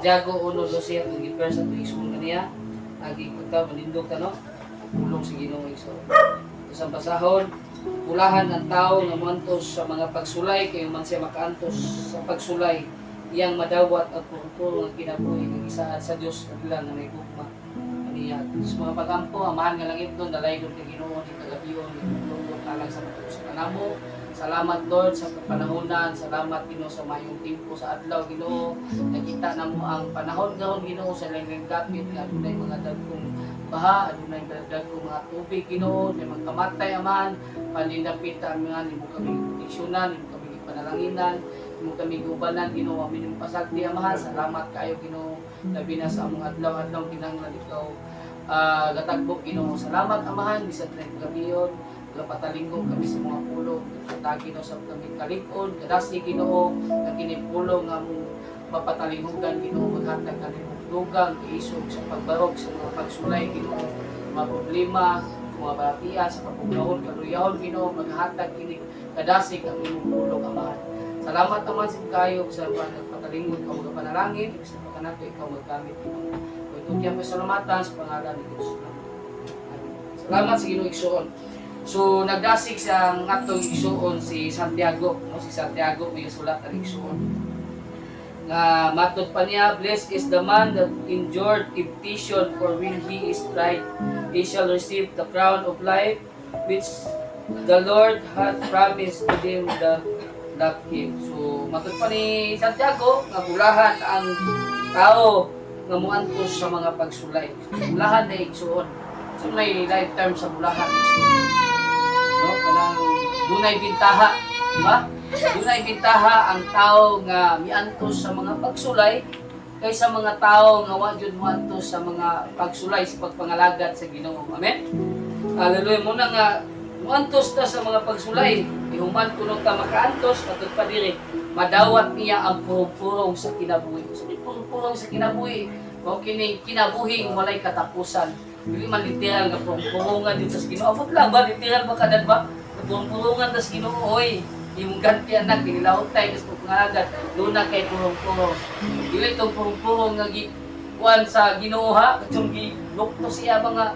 Santiago 1:12 at naging verse at igsoon kaniya. Agi kunta manindog ka no. Pulong sa Ginoo igsoon. Sa basahon, pulahan ang tao nga muantos sa mga pagsulay kay man siya makaantos sa pagsulay iyang madawat at puro nga kinabuhi ng isaad sa Dios kadila nga may gugma kaniya sa mga pagampo amahan nga langit doon dalay doon kay Ginoo di kagabiyon tulong talang sa matuos sa kanamo Salamat Lord sa panahonan, salamat Ginoo sa mayong timpo sa adlaw Ginoo. Nakita na mo ang panahon gahon Ginoo sa langing gapit nga adunay mga dagkong baha, adunay mga dagkong mga tubig Ginoo, na magkamatay aman, paninapit ang mga nimo kami proteksyonan, nimo kami panalanginan, nimo kami gubanan Ginoo, amin yung pasagdi amahan. Salamat kayo Ginoo. Labi na sa among adlaw-adlaw kinahanglan ikaw ah gatagbo Ginoo. Salamat amahan bisag na gabiyon kapatalinggo kami sa mga pulo tagi no sa kami kalikod kadasi Ginoo nga kini pulo nga mong mapatalinghugan Ginoo maghatag kanimo dugang isog sa pagbarog sa mga pagsulay Ginoo mga problema mga baratiya sa kapugnahon kaluyahon Ginoo maghatag kini kadasi kami mong pulo amahan Salamat naman sa kayo sa pagpatalingod ka mga panalangin sa pagkanato ikaw magkamit Ginoo Ito kaya po salamatan sa pangalan ni. Amen. Salamat sa Ginoo Igsoon. So nagdasig sa ngatong igsuon si Santiago, no? Si Santiago may sulat ang igsuon. Nga matod pa niya, blessed is the man that endured temptation for when he is tried, he shall receive the crown of life which the Lord hath promised to them that love him. So matod pa ni Santiago, nga bulahan ang tao nga muantos sa mga pagsulay. Bulahan na igsuon. So may lifetime sa bulahan igsuon kanang dunay bintaha di ba? Dunay bintaha ang tao nga miantos sa mga pagsulay kaysa mga tao nga wa jud moantos sa mga pagsulay sa pagpangalagad sa Ginoo. Amen? Haleluya mo na nga moantos ta sa mga pagsulay. Ihuman kuno ta makaantos patud pa diri madawat niya ang purong-purong sa kinabuhi. So purong-purong sa kinabuhi mao kini kinabuhi walay katapusan. Dili man literal nga purong-purongan dito sa Ginoo. Abot lang ba? Literal ba kadad ba? Purong-purongan tas Ginoo oy. Imong ganti anak kinilawot tay kas pangagad. Luna kay purong-purong. Dili tong purong-purong nga kuan sa Ginoo ha. Katong gi lukto siya mga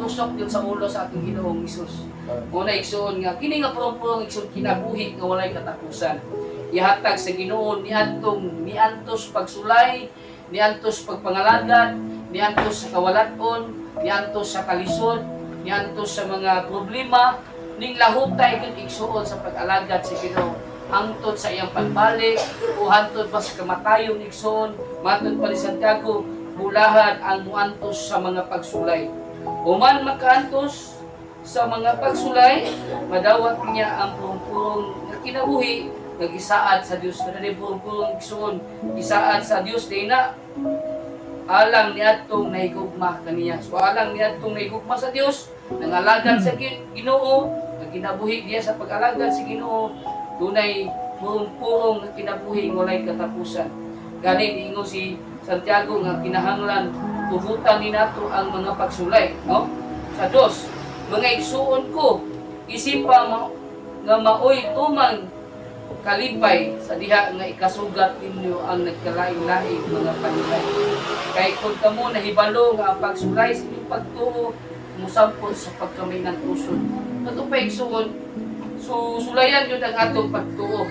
tusok yun sa ulo sa ating Ginoong Isus. Una igsoon nga kini nga purong-purong igsoon kinabuhi nga walay katapusan. Ihatag sa Ginoo niadtong niantos pagsulay, niantos pagpangalagad, niantos sa kawalaton, niantos sa kalisod, niantos sa mga problema, ning lahutay kung igsuon sa pag-alagad sa Ginoo. Hangtod sa iyang pagbalik o hangtod pa sa kamatayong igsoon matod pa ni Santiago bulahan ang muantos sa mga pagsulay. Human makaantos sa mga pagsulay madawat niya ang purong-purong nga kinabuhi nagisaad sa Dios kada ni purong-purong igsoon gisaad sa Dios day na alang niadtong nahigugma kaniya. So alang niadtong nahigugma sa Dios, nangalagad sa Gi- Ginoo, nga kinabuhi diya sa pag-alagad sa Ginoo, dunay nga kinabuhi walay katapusan. Gani ingo si Santiago nga kinahanglan tubutan ni nato ang mga pagsulay, no? Sa Dios, mga igsuon ko, isipa mo nga maoy tumang kalipay sa diha nga ikasugat ninyo ang nagkalain-laing mga panulay. Kay kung kamo nahibalo nga ang pagsulay sa inyong pagtuo, musampot sa pagkamay ng tusod. Kato pa igsuon, so sulayan yun ang atong pagtuo.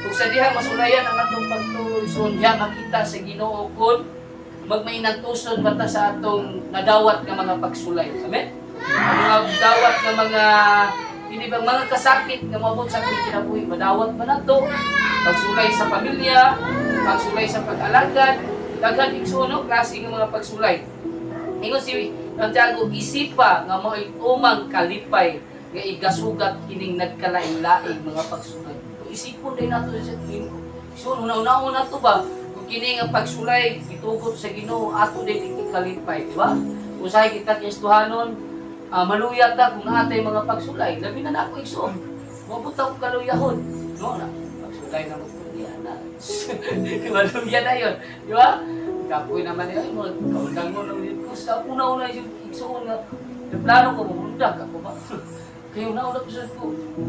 Kung sa diha masulayan ang atong pagtuo, so diha makita sa Ginoo kun magmay ng tusod bata sa atong nadawat nga mga pagsulay. Amen? Ang mga dawat nga mga hindi bang mga kasakit nga mabot sa kinabuhi, madawat ba na to? Pagsulay sa pamilya, pagsulay sa pag-alagad, daghan igsuno klase ng mga pagsulay. Ingon si Santiago, isipa nga mo'y umang kalipay nga igasugat kining nagkalain-laing mga pagsulay. Isipon din nato sa tingin ko. So, una-una na to ba? Kung kini nga pagsulay, itugot sa Ginoo ato din ikalipay, di ba? Usahay kita Kristohanon, ah maluyat na kung naatay mga pagsulay. Labi na na ako igsoon. Mabot ako kaluyahon. No, na. Pagsulay na mo na. Maluya na yun. Di ba? Kapoy naman yun. Mga kaundang mo lang yun. Sa una-una yung igsoon nga. Plano ko, mumundag ako ba? Kayo na ulat ko ko.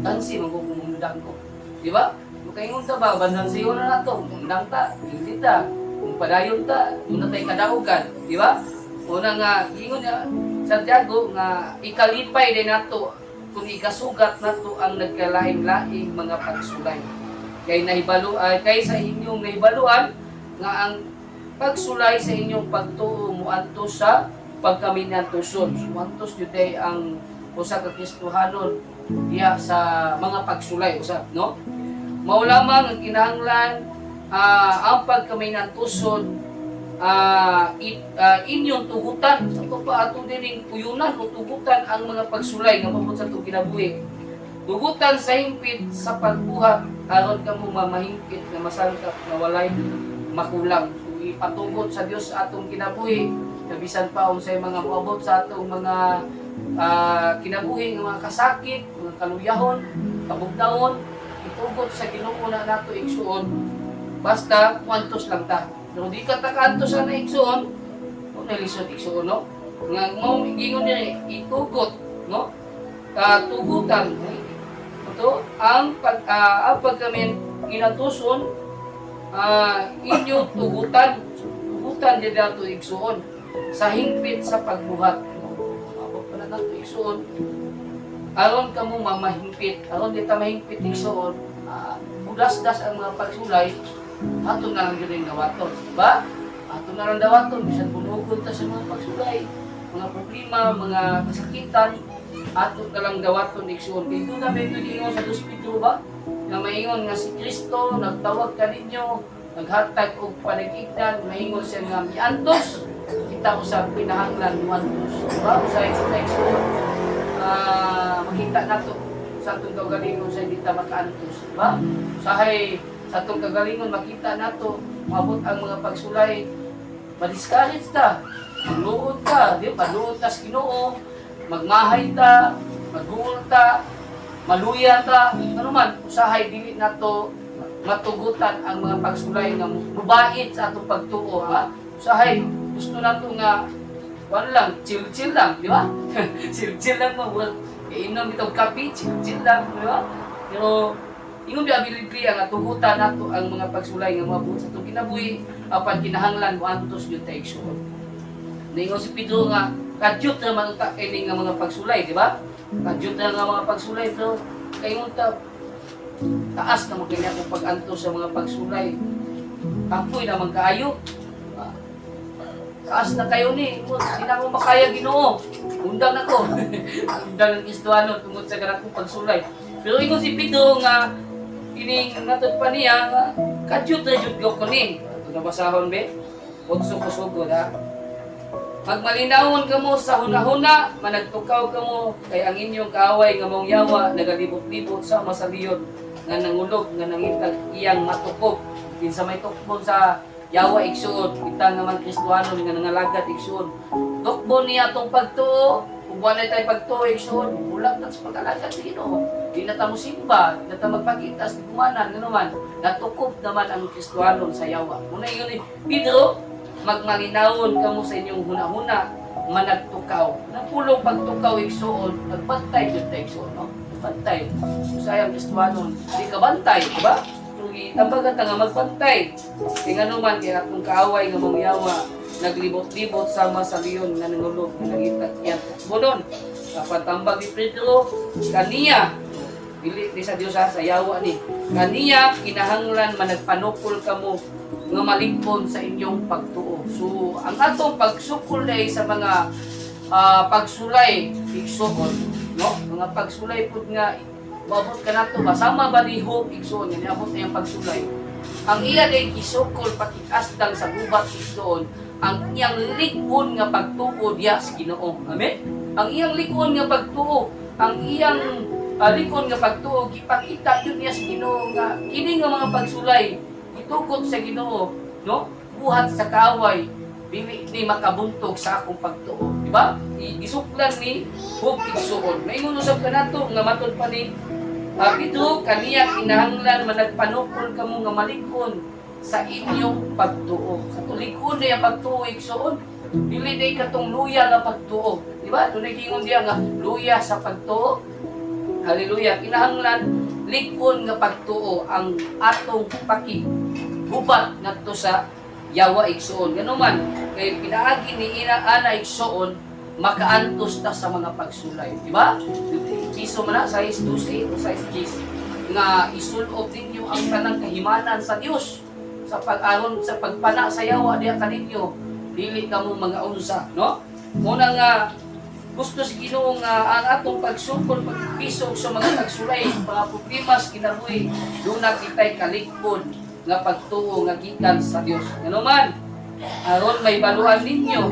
Tansi, magpumundag ko. Di ba? Kung kayo ba, bandang siyo na na to. Mundang ta. Hindi ta. kung padayon ta, doon na tayo kadaugan, di ba? Una nga, ingon niya, Santiago, nga ikalipay din nato kung ikasugat nato ang nagkalaing-laing mga pagsulay. Kay nahibalo ay kay sa inyong nahibaluan nga ang pagsulay sa inyong pagtuo muadto sa pagkaminantuson. Muadtos jud ay ang usa ka Kristohanon diya sa mga pagsulay usab, no? Mao lamang ang kinahanglan ah, ang pagkaminantuson ah it, ah, inyong tugutan. Sa pa ato dining puyunan o tugutan ang mga pagsulay nga mabot sa itong kinabuhi tugutan sa himpit sa pagbuhat aron ka mo mamahimpit nga masangkap na walay makulang. So, ipatugot sa Dios atong kinabuhi kabisan pa unsay mga moabot sa atong mga ah, kinabuhi nga mga kasakit mga kaluyahon kabugnaon itugot sa Ginoo na nato igsuon basta kwantos lang ta. Pero di ka takanto sa na igsuon kung nalisod igsuon no? Nga mo gingon niya itugot no? Uh, tugutan ito ang pag ah, ang pagkamin kinatuson ah, inyo tugutan. Tugutan di dato igsuon sa hingpit sa pagbuhat Nato igsuon aron ka mo mamahingpit aron di ta mahingpit igsuon uh, budas-das ang mga pagsulay ato na lang yung dawaton ba? Ato na lang dawaton bisan bunugod ta sa mga pagsulay mga problema mga kasakitan ato na lang dawaton igsuon kay doon na medyo gingon sa Pedro ba? Nga maingon nga si Kristo nagtawag ka ninyo naghatag og panagignan maingon siya nga miantos kita usab pinahanglan muantos ba usay sa igsuon ah makita nato sa atong kagalingon sa hindi ta makaantos ba? Usahay sa atong kagalingon makita nato mabot ang mga pagsulay. Ma-discourage ta. Magluod ka di ba luod ta sa Ginoo. Magmahay ta. Magduol ta. Maluya ta. Ano man usahay dili nato matugutan ang mga pagsulay nga mubait sa atong pagtuo ha? Usahay gusto nato nga wala lang, chill-chill lang, di ba? chill-chill lang mo. Well, iinom itong kape, chill-chill lang, di ba? Pero, ingon ba ability nga tugutan nato ang mga pagsulay nga mabuot sa itong kinabuhi, apan kinahanglan mo antos yung taigsuon. Ningon si Pedro nga, kadyot na mga ka, ini nga mga pagsulay, di ba? Kadyot na nga mga pagsulay, pero kayo ta, taas na mo kanya kung pag-antos sa mga pagsulay. Kapoy naman kaayo. Taas na kayo ni. Hindi na ako makaya ginoo. Undang ako. Undang ng Kristoano tungkol sa ganang kong pagsulay. Pero ingon si Pedro nga ining natod pa niya nga kadyot na jud ko ni. Ito na basahon be. Putso ko sugod ha. Magmalinawon ka mo sa hunahuna, managtukaw ka mo, kay ang inyong kaaway nga mong yawa, nagalibot-libot sa masaliyon, nga nangulog, nga nangitag iyang matukog. Kinsa may tukbon sa yawa igsuon kita naman Kristohanon nga nangalagad igsuon tukbo niya tong pagtuo. Kung wala tayo pagtuo igsuon wala ta sa pag-alagad sa Ginoo di na ta mo simba na ta magpakita sa kumanan ngano man natukob naman ang Kristohanon sa yawa. Muna yun ni Pedro magmalinawon kamo sa inyong hunahuna managtukaw. Napulong pagtukaw igsuon nagbantay jud ta igsuon no? Bantay sayang Kristohanon di ka bantay di ba itambagan ta nga magbantay. Kaya nga naman, kaya akong kaaway nga mangyawa, naglibot-libot sa masaliyon nga nangulog, nga nangitag yan. Bunon, kapatambag ni Pedro, kaniya, dili di sa Dios sa yawa ni. Kaniya, kinahanglan managpanukol kamo nga malingkon sa inyong pagtuo. So, ang atong pagsukol ay sa mga ah, pagsulay, igsuon, no? Mga pagsulay pud nga Mabot ka na to, masama ba ni Hope igsoon, yan abot na yung pagsulay. Ang iya day kisukol pakiasdang sa gubat igsoon, ang iyang likon nga pagtuo diya sa Ginoo. Amen? Ang iyang likon nga pagtuo, ang iyang uh, likon nga pagtuo, gipakita yun niya sa Ginoo nga kini nga mga pagsulay, itukot sa Ginoo, no? Buhat sa kaaway, dili ni makabuntog sa akong pagtuo. Di ba? Isuklan ni Hope igsoon. Maingon usab ka nato nga matod pa ni Pedro, kaniya kinahanglan managpanukol kamo nga malikon sa inyong pagtuo. Sa tulikon na yung pagtuo, igsoon. Dili na katong luya nga pagtuo. Di ba? Doon gingon diya nga luya sa pagtuo. Hallelujah. Kinahanglan likon nga pagtuo ang atong paki hubat ngadto sa yawa igsoon. Ganun man, kay pinaagi ni ina ana igsoon, makaantos ta sa mga pagsulay. Di ba? Iso man na, sa 12 o sa 10 nga isulob ninyo ang tanang kahimanan sa Dios sa pag-aron sa pagpana sa yawa diya kaninyo dili kamo mga unsa no? Muna nga gusto si Ginoo nga ang atong pagsukol pagpisog sa mga tagsulay mga problema sa kinabuhi do na kitay kalikpon nga pagtuo nga gikan sa Dios ngano man aron may baluhan ninyo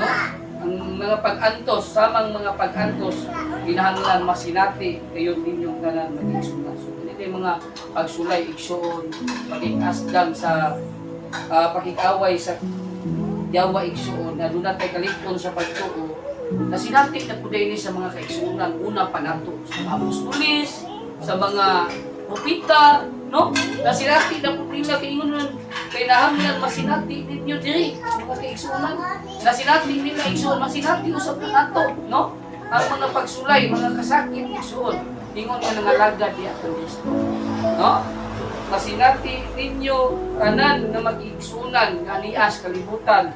no ang mga pag-antos samang mga pag-antos kinahanglan masinati kayo ninyong tanan maging sulat. So kini mga pagsulay igsoon pagikasgang sa ah, pakikaway sa yawa igsoon na doon natin kalikton sa pagtuo na sinati na po din sa mga kaigsuunan una pa sa mga apostolis sa mga propita no? Na sinati na po nila kaingon nun kay nahanglan masinati ninyo diri mga kaigsuunan na sinati nila igsoon masinati usab na nato no? Ang mga pagsulay mga kasakit igsoon ingon nga nangalagad di ato Kristo. No? Masinati ninyo tanan na mag-igsunan nga nias kalibutan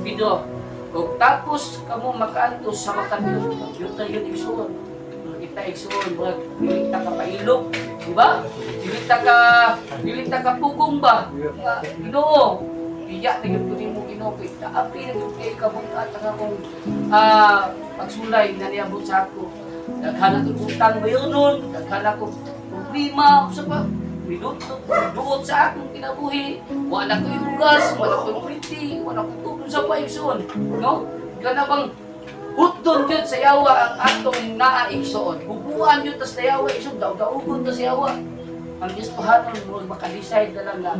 Pedro o tapos kamo makaantos sa makabiyo yung tayo igsuon. Kita igsuon mga dili ta ka pailog di ba dili ka dili ta ka pugong ba Ginoo. Iya na gyud kunin mo Ginoo kay na gyud kay kabukat ang akong ah pagsulay na niabot sa ako. Daghan ako utang bayonon daghan ako problema. Sa pa minuto duot sa akong kinabuhi. Wala ko ibugas wala ko pretty wala ko tulong sa paigsoon. No? Kana bang Hutdon yun sa yawa ang atong naaigsoon. Bubuan yun tas sa yawa igsoon. Daw-daugon tas yawa. Ang Kristohanon mo lang na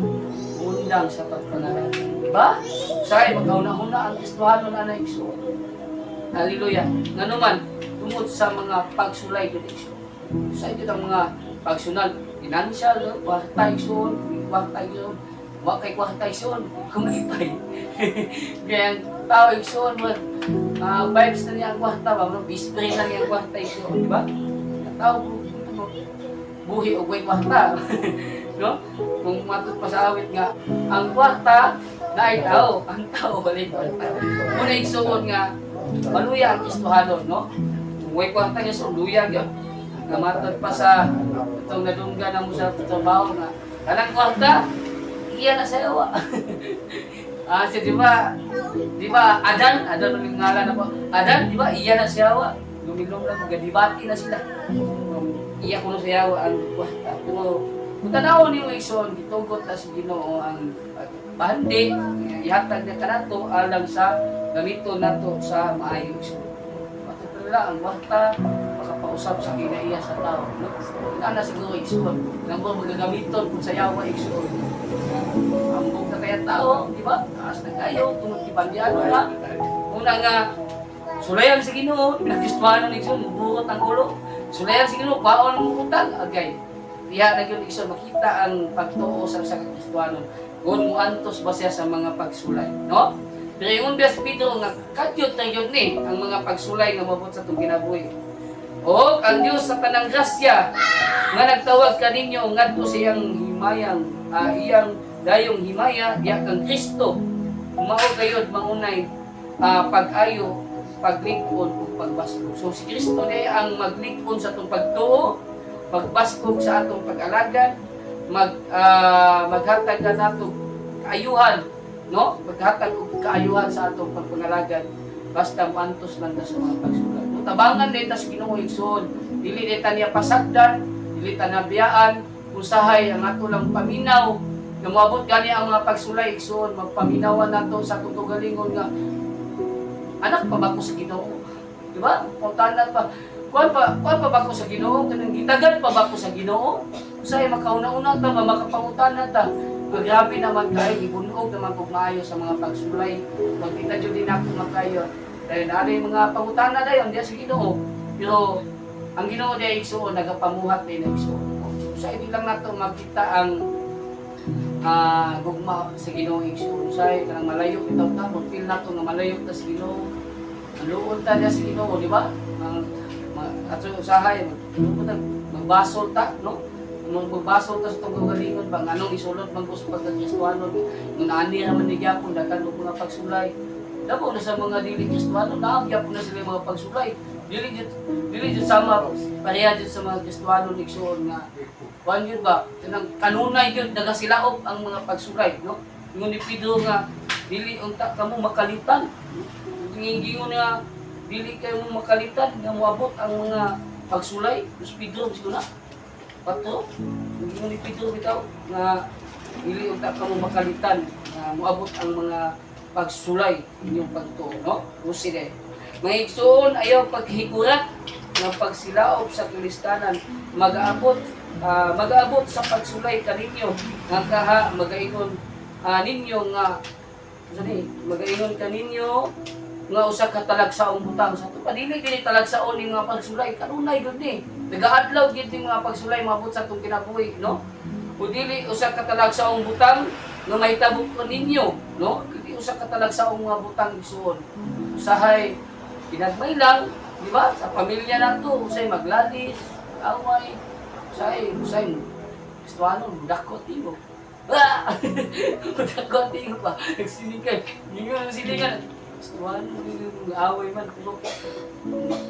undang sa pagpangalan. Diba? Sa'yo, magkauna-una ang Kristohanon na naigsoon. Hallelujah. Nga naman, tungod sa mga pagsulay doon igsoon. Sa ito ang mga pagsunal. Financial, no? kwarta igsoon, kwarta igsoon. Wa kay kwarta igsoon, kumipay. Kaya ang tao igsoon, mo, ah vibes na niya ang kwarta ba? Bispray na niya ang kwarta igsoon, di ba? Ang tao, buhi o way kwarta. no? Kung matut pa sa awit nga, ang kwarta, na ay tao, ang tao balik kwarta. Muna igsoon nga, maluya ang istuhanon, no? Kung way kwarta niya, so luya yun. Namatod pa sa itong nadungga na mo sa trabaho nga, kanang kwarta, iya na sa yawa. ah, si di ba, di ba, Adan, Adan ang ngalan ako, Adan, di ba, iya na sa yawa. Lumilong lang, gadibati na sila. Iya ko yawa ang kwarta. Pero, kung tanaw ni mo ison, gitugot na si Ginoo ang bandi, ihatag na kanato alang sa gamito nato sa maayong ison. Matutula ang kwarta, makapausap sa kinaiya sa tao. No? Ina na siguro igsoon. Nang mo magagamiton kung sa yawa igsoon. Ambog na kaya tao, di ba? Taas na kayo, tungod ibandiano na. Una nga, sulayan sa ginoo, pinakristuhanan ng igsoon, buhot ang ulo. Sulayan ginoo, baon ang utang. Agay. Diya na yun igsoon, makita ang pagtuo sa sa kristuhanon. Kung muantos ba siya sa mga pagsulay. No? Pero yung bias Pedro nga, kadyot na yun ni, ang mga pagsulay nga mabot sa itong kinabuhi. O ang Diyos sa tanang grasya nga nagtawag kaninyo ngadto sa iyang himayang ah, iyang dayong himaya diya kang Kristo mao gayud mangunay ah, pag-ayo paglikod ug pagbaskog so si Kristo di ang maglikod sa atong pagtuo pagbaskog sa atong pag-alagad mag ah, maghatag na nato kaayuhan no? Maghatag og kaayuhan sa atong pagpangalagad basta mantos lang ta sa mga pagsulat. Tabangan din tas Ginoo igsoon dili dita niya pasagdan dili ta usahay ang ato lang paminaw. Nga moabot gani ang mga pagsulay igsoon magpaminawan nato sa tutugalingon nga anak pa ba ko sa Ginoo. Di ba puntahan pa. Kuan pa kuan pa ba ko sa Ginoo kanang gitagan pa ba ko sa Ginoo. Usahay makauna-una ta nga makapangutan ta. Grabe naman kay ibunog naman kog maayo sa mga pagsulay. Magkita jud din ako makayo dahil ano yung mga pangutana na yun, diya sa Ginoo. Pero ang Ginoo diya igsuon, nagapamuhat din igsuon. Sa hindi lang nato makita ang ah gugma sa Ginoo. Sa kanang malayo bitaw ta, kung feel nato nga malayo ta sa Ginoo. Luod ta diya sa Ginoo, di ba? Ang ma- at sa usahay, mag- magbasol ta, no? kung magbaso ta sa itong kagalingon ba, anong isulot man ko sa pagkakristuano, kung naani naman ni Gyapon, dagan mo mga pagsulay. Dabo na sa mga dili kristuano, naagyap na sila mga pagsulay. Dili dili sama pareha sa mga kristuano ni nga Kuan yun ba? Kanang kanunay yun, nagasilaop ang mga pagsulay, no? Ni Pedro nga, dili unta kamo makalitan. Gingingon nga, dili kayo mo makalitan, nga moabot ang mga pagsulay. Pedro, gusto na. Pato, ni Pedro bitaw, nga dili unta kamo makalitan, nga moabot ang mga pagsulay inyong pagtuo, no? Usire. Mga igsoon, ayaw paghigurat ng pagsilaop sa kilistanan, mag-aabot ah, mag-aabot sa pagsulay kaninyo nga kaha magaingon ah, ninyo nga sorry, magaingon kaninyo nga usa ka talagsaong butang. Sa to padili dili talagsaon ning mga pagsulay. Kanunay gud ni. Nagaadlaw gid ning mga pagsulay maabot sa tong kinabuhi no? O dili usa ka talagsaong butang nga mahitabo ko ninyo no? Dili usa ka talagsaong mga butang isuon usahay pinagmay lang di ba? Sa pamilya nato usay magladis away usay usay Kristuano dakot mo Ah! Dakot mo pa. Nagsinikay. Hindi nga nagsinikay. Kristuano, away man.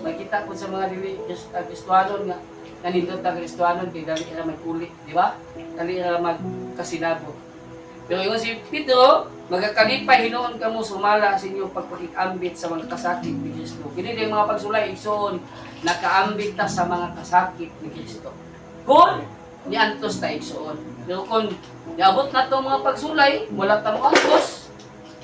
Makita ko sa mga dili ah, Kristuano nga nanindot ang Kristuano kay dali ra magkulit, di ba? Dali ra magkasinabot. Pero yung si Pedro, magkakalipay hinoon ka mo sumala sa inyong pagpakikambit sa mga kasakit ni Kristo. Kini mga pagsulay igsoon nakaambit ta sa mga kasakit ni Kristo. Kung ni antos ta igsoon. Pero kung niabot na to mga pagsulay, wala ta mo antos,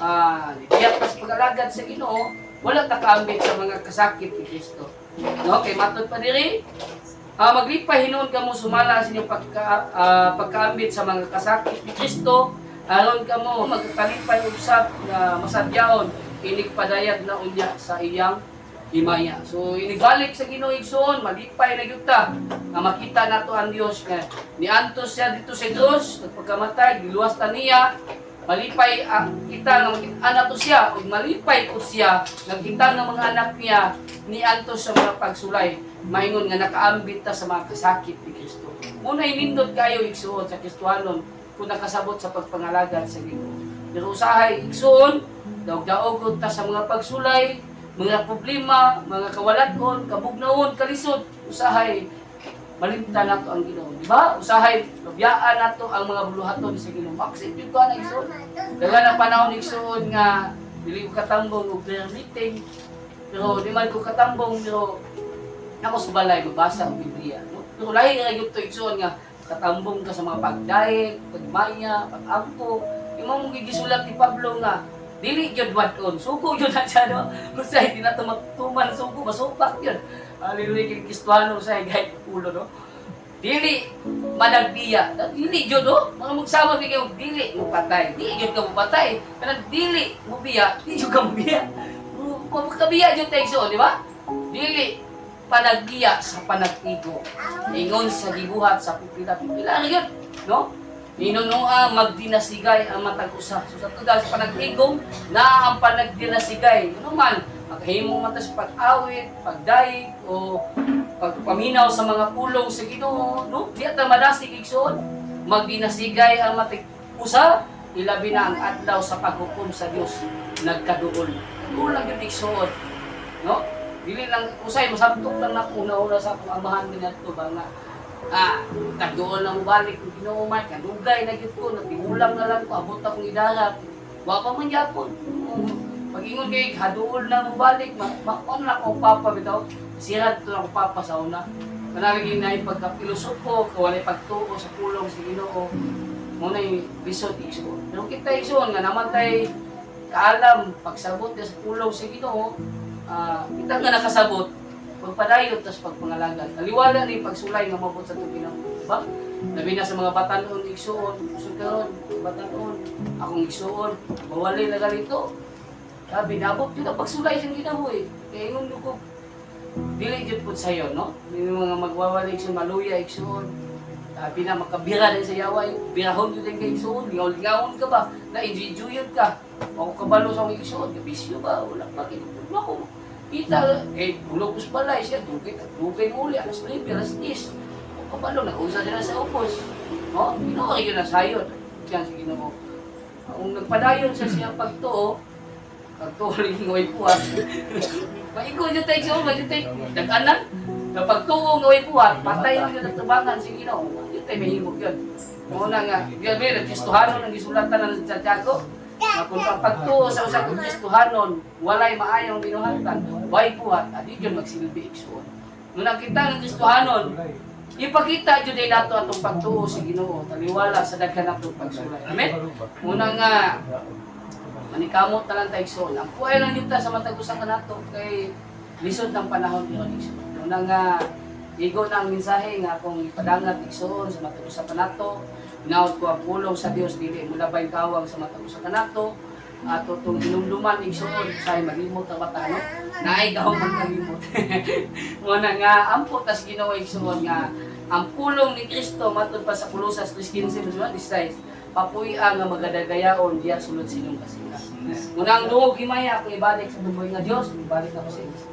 ah, diyak tas pag-alagad sa Ginoo, wala ta kaambit sa mga kasakit ni Kristo. No, kay matod pa diri, Ah, maglipay hinuon ka mo sumala sa inyong pagka, ah, pagkaambit sa mga kasakit ni Kristo aron ka mo magkalipay usap nga masadyaon inig padayag na unya sa iyang himaya. So inibalik sa Ginoo igsoon, malipay na gyud nga makita nato ang Dios nga niantos siya dito sa Dios nagpagkamatay giluwas ta niya malipay ang kita nga makita nato siya ug malipay po siya nagkita ng mga anak niya niantos sa mga pagsulay maingon nga nakaambit ta sa mga kasakit ni Kristo. Muna inindot kayo igsuon sa Kristohanon kung nakasabot sa pagpangalagad sa Ginoo. Pero usahay igsuon, daog-daogon ta sa mga pagsulay, mga problema, mga kawalaton, kabugnaon, kalisod, usahay malimta nato ang Ginoo, di ba? Usahay lubiyaan nato ang mga buluhaton sa Ginoo. Accept jud ko na igsuon. Daga na panahon igsuon nga dili ko katambong og prayer meeting. Pero di man ko katambong pero ako sa balay mabasa ang Biblia. Pero lahi nga gyud to igsuon nga katambong ka sa mga pagdaig, pagmaya, pag-ampo. Yung mga mong gigisulat ni Pablo nga dili gyud wadon. Sugo gyud na siya no. Usay di na to magtuman sugo, masupak yun. Hallelujah kay Kristohano sa gay ulo no. Dili managbiya. Dili gyud no. Mga magsama kay kayo dili mo. Dili gyud ka mo patay. Kanang dili mo biya, dili gyud ka mo biya. Mo kabiya gyud tayo igsoon, di ba? Dili panagbiya sa panagtigo. Ingon sa gibuhat sa pipila-pipila. Ano yun? No? Ninunua magdinasigay ang matag usa. So sa tugal sa panagtigom, na ang panagdinasigay. Ano man, maghimong mata sa pag-awit, pagdaig, o pagpaminaw sa mga pulong sa Ginoo, no? Di ata madasig igsoon. Magdinasigay ang matag usa, ilabi na ang adlaw sa paghukom sa Dios nagkaduol. Kulang yung igsoon. No? Dili lang usay masabtok lang na una-una sa akong amahan minadto ba nga ah kaduol na mo balik kung ginuumay kadugay na gyud ko nagtingulang na lang ko abot akong idarat wa man gyapon pag ingon kay kaduol na mo balik ma ma on na ko papa bitaw. Sirad to na ko papa sa una. Manalagi na yung pagkapilosopo kawalay pagtuo sa pulong sa Ginoo. Mo na yung lisod iso. Pero kita iso nga naman tay kaalam pagsabot niya sa pulong sa Ginoo ah kita nga nakasabot pagpadayon tas pagpangalagan aliwala ni pagsulay nga mabot sa tubi ng ba? Labi na sa mga batanon igsuon usod karon batanon akong igsuon mawali na ganito. Sabi nabot yun ang pagsulay sa ginabuhi kaya ingon ko dili jud pud sayo no? Yung mga magwawali igsuon maluya igsuon. Sabi na makabira din sa yaway. Birahon yun din kay igsuon. Lingaw-lingawon ka ba? Na enjoy ka. Ako kabalo sa akong igsuon. Kabisyo ba? Wala pa. Kinutulwa ko Kita, eh, bulog balay siya, dugay, dugay mo uli, alas 9, alas 10. Kabalo, nag-usa sila sa upos. O, Ginoo kayo na sayod. Yan si Ginoo. Kung nagpadayon sa siya pagtuo, pagtuo rin ngaway puwat. Maigo nyo tayo siya, maigo tayo. Nag-anak. Na pagtuo ngaway puwat, patay mo yun nagtubangan si Ginoo. Yun tayo mahimog yun. Muna nga, gabi, nagkistuhanon ng isulatan ng Santiago. Na pagtuo sa usa kong Kristohanon, walay maayong binuhatan, way buhat, at di yun magsilbi iksuon. Nung nakita ng Kristohanon, ipakita jud ay nato atong pagtuo sa Ginoo, taliwala sa daghan natong pagsulay. Amen. Muna nga manikamot na lang tayo igsoon. Ang buhay lang yun sa matag usa ka nato kay lisod ng panahon ni igsoon. Muna nga igo na ang mensahe nga kung ipadangat igsoon sa matag usa ka nato, Naot ko ang pulong sa Dios dili mula bay kawang sa matag usa ka nato at itong inumduman igsoon sa malimot ang mata no? Naay gahom ang kalimot muna nga ampo tas Ginoo igsoon nga ang pulong ni Kristo matud pa sa Kolosas 3:15 16 papuy-a nga magadagayaon diya sulod sinong kasila. Muna ang duog himaya kung ibalik sa tuboy nga Dios ibalik na ko sa inyo